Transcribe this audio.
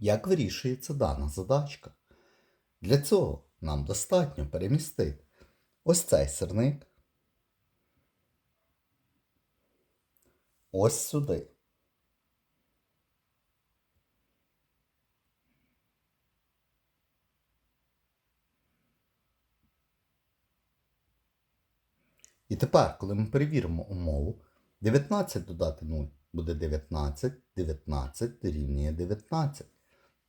Як вирішується дана задачка? Для цього нам достатньо перемістити ось цей сирник ось сюди. І тепер, коли ми перевіримо умову, 19 додати 0 буде 19, 19 дорівнює 19.